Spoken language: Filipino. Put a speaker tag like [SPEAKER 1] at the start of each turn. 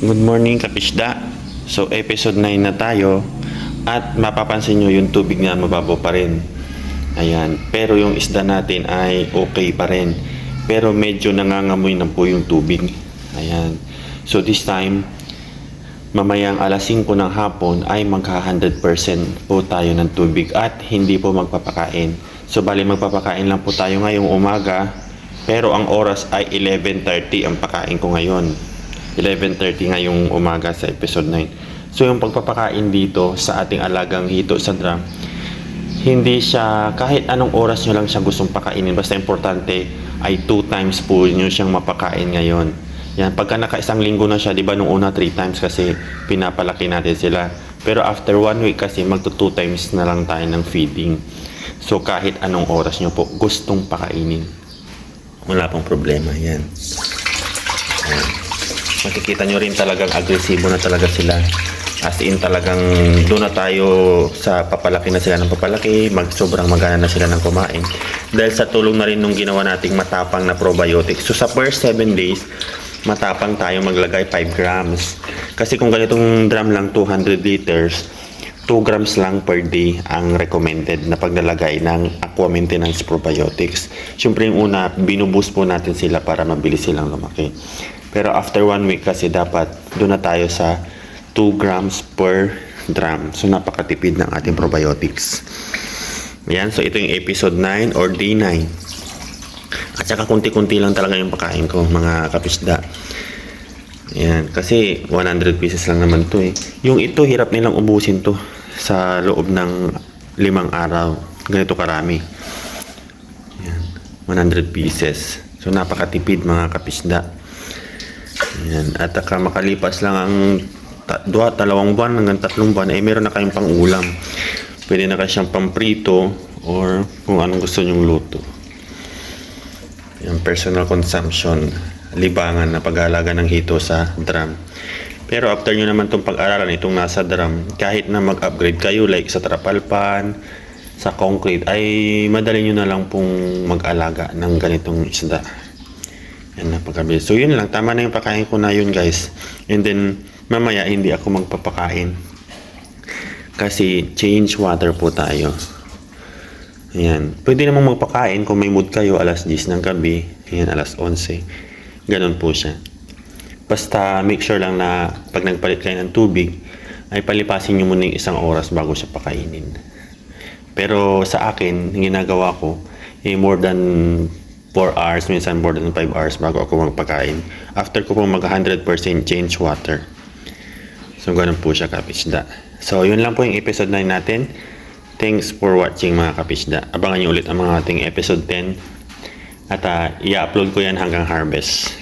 [SPEAKER 1] Good morning kapisda. So episode 9 na tayo at mapapansin nyo yung tubig na mababaw pa rin. Ayan. Pero yung isda natin ay okay pa rin. Pero medyo nangangamoy na po yung tubig. Ayan. So this time, mamayang alas 5 ng hapon ay magka 100% po tayo ng tubig at hindi po magpapakain. So bali magpapakain lang po tayo ngayong umaga pero ang oras ay 11.30 ang pakain ko ngayon. 11.30 ngayong umaga sa episode 9. So yung pagpapakain dito sa ating alagang hito sa drum, hindi siya, kahit anong oras nyo lang siya gustong pakainin, basta importante ay 2 times po nyo siyang mapakain ngayon. Yan, pagka naka isang linggo na siya, di ba nung una 3 times kasi pinapalaki natin sila. Pero after 1 week kasi magto 2 times na lang tayo ng feeding. So kahit anong oras nyo po gustong pakainin. Wala pong problema yan. Ayan. Makikita nyo rin talagang agresibo na talaga sila. As in talagang doon na tayo sa papalaki na sila ng papalaki, mag sobrang magana na sila ng kumain. Dahil sa tulong na rin nung ginawa nating matapang na probiotics. So sa first 7 days, matapang tayo maglagay 5 grams. Kasi kung ganitong drum lang 200 liters, 2 grams lang per day ang recommended na paglalagay ng aqua maintenance probiotics. Siyempre yung una, binuboost po natin sila para mabilis silang lumaki. Pero after 1 week kasi dapat doon na tayo sa 2 grams per drum. So napakatipid ng ating probiotics. Yan, so ito yung episode 9 or day 9. At saka kunti-kunti lang talaga yung pakain ko, mga kapisda. Yan, kasi 100 pieces lang naman to eh. Yung ito, hirap nilang ubusin to sa loob ng limang araw. Ganito karami. Yan, 100 pieces. So napakatipid mga kapisda. Yan, at saka makalipas lang ang ta- dua, dalawang buwan hanggang tatlong buwan, eh meron na kayong pang ulam. Pwede na kayo siyang pamprito or kung anong gusto nyong luto. Yung personal consumption, libangan na pag-aalaga ng hito sa drum. Pero after nyo naman itong pag-aralan itong nasa drum, kahit na mag-upgrade kayo like sa trapalpan, sa concrete, ay madali nyo na lang pong mag-alaga ng ganitong isda. Yan napakabilis. So yun lang, tama na yung pakain ko na yun guys. And then mamaya hindi ako magpapakain. Kasi change water po tayo. Ayan. Pwede namang magpakain kung may mood kayo alas 10 ng gabi. Ayan, alas 11. Ganon po siya. Basta make sure lang na pag nagpalit kayo ng tubig, ay palipasin nyo muna yung isang oras bago siya pakainin. Pero sa akin, ginagawa ko, eh, more than 4 hours, minsan more than 5 hours bago ako magpakain. After ko po mag 100% change water. So, ganun po siya kapisda. So, yun lang po yung episode 9 natin. Thanks for watching mga kapisda. Abangan nyo ulit ang mga ating episode 10. At uh, i-upload ko yan hanggang harvest.